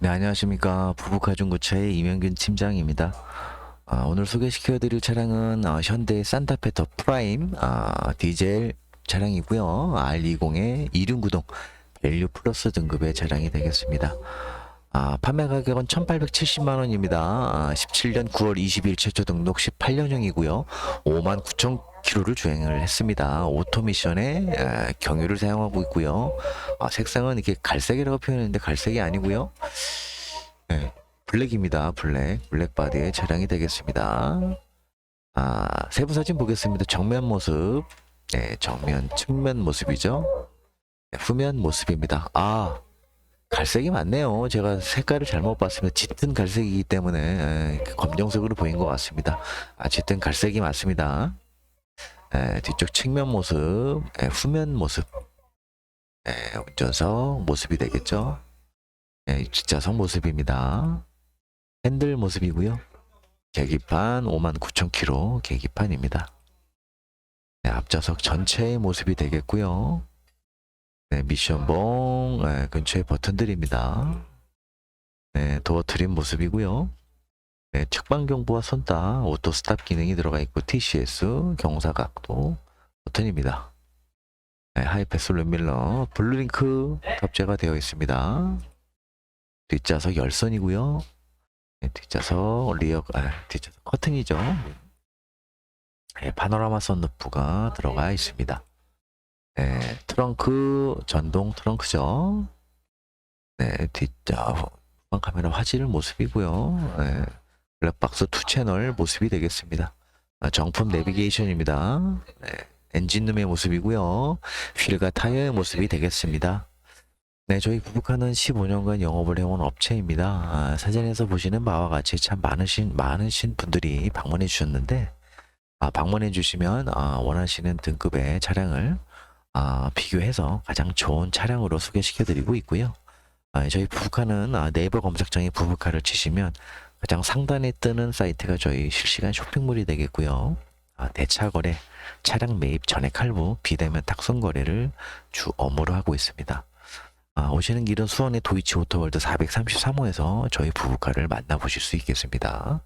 네, 안녕하십니까. 부부가중구차의 이명균 팀장입니다. 아, 오늘 소개시켜드릴 차량은 아, 현대 산타페 더 프라임 아, 디젤 차량이고요. R20의 2륜구동 밸류 플러스 등급의 차량이 되겠습니다. 아, 판매 가격은 1,870만 원입니다. 아, 17년 9월 20일 최초 등록 18년형이고요. 5만 9천 킬로를 주행을 했습니다. 오토미션에 아, 경유를 사용하고 있고요. 아, 색상은 이렇게 갈색이라고 표현했는데 갈색이 아니고요. 네, 블랙입니다. 블랙. 블랙 바디의 차량이 되겠습니다. 아, 세부 사진 보겠습니다. 정면 모습. 네, 정면, 측면 모습이죠. 네, 후면 모습입니다. 아, 갈색이 맞네요. 제가 색깔을 잘못 봤습니다. 짙은 갈색이기 때문에 에, 검정색으로 보인 것 같습니다. 아, 짙은 갈색이 맞습니다. 에, 뒤쪽 측면 모습, 에, 후면 모습, 에, 운전석 모습이 되겠죠. 에, 뒷좌석 모습입니다. 핸들 모습이고요. 계기판 59,000km 계기판입니다. 네, 앞좌석 전체의 모습이 되겠고요. 네, 미션봉 네, 근처에 버튼들입니다. 네, 도어 트림 모습이고요. 네, 측방 경보와 손따 오토 스탑 기능이 들어가 있고 TCS 경사 각도 버튼입니다. 네, 하이패스 룸밀러 블루링크 탑재가 되어 있습니다. 뒷좌석 열선이고요. 네, 뒷좌석 리어 아, 뒷좌석 커튼이죠. 네, 파노라마 선루프가 들어가 있습니다. 네, 트렁크 전동 트렁크죠. 네, 뒷좌 후방 카메라 화질 모습이고요. 네, 블랙박스 투 채널 모습이 되겠습니다. 아, 정품 내비게이션입니다. 네, 엔진룸의 모습이고요. 휠과 타이어의 모습이 되겠습니다. 네, 저희 부부카는 15년간 영업을 해온 업체입니다. 아, 사진에서 보시는 바와 같이 참 많으신 많으신 분들이 방문해 주셨는데 아, 방문해 주시면 아, 원하시는 등급의 차량을 아, 비교해서 가장 좋은 차량으로 소개시켜 드리고 있고요. 아, 저희 부부카는 아, 네이버 검색창에 부부카를 치시면 가장 상단에 뜨는 사이트가 저희 실시간 쇼핑몰이 되겠고요. 아, 대차 거래, 차량 매입 전액 할부, 비대면 탁송 거래를 주 업무로 하고 있습니다. 아, 오시는 길은 수원의 도이치 오토월드 433호에서 저희 부부카를 만나보실 수 있겠습니다.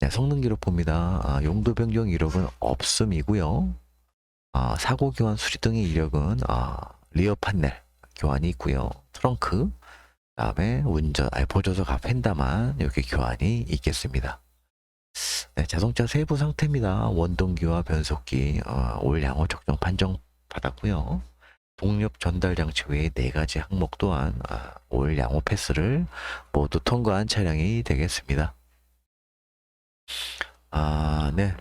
네, 성능 기록 봅니다. 아, 용도 변경 이력은 없음이고요. 아, 사고 교환 수리 등의 이력은 아, 리어 판넬 교환이 있고요. 트렁크, 그 다음에 운전, 아, 보조석 앞 펜다만 이렇게 교환이 있겠습니다. 네, 자동차 세부 상태입니다. 원동기와 변속기, 어, 올 양호 적정 판정 받았고요. 동력 전달 장치 외에 네 가지 항목 또한 아, 올 양호 패스를 모두 통과한 차량이 되겠습니다. 아, 네.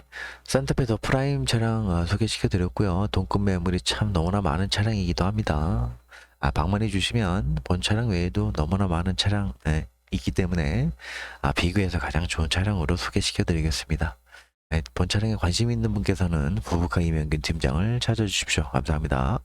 산타페 더 프라임 차량 아, 소개시켜 드렸고요. 동급 매물이 참 너무나 많은 차량이기도 합니다. 아, 방문해 주시면 본 차량 외에도 너무나 많은 차량 네, 있기 때문에 아, 비교해서 가장 좋은 차량으로 소개시켜 드리겠습니다. 네, 본 차량에 관심 있는 분께서는 부부카 이명균 팀장을 찾아주십시오. 감사합니다.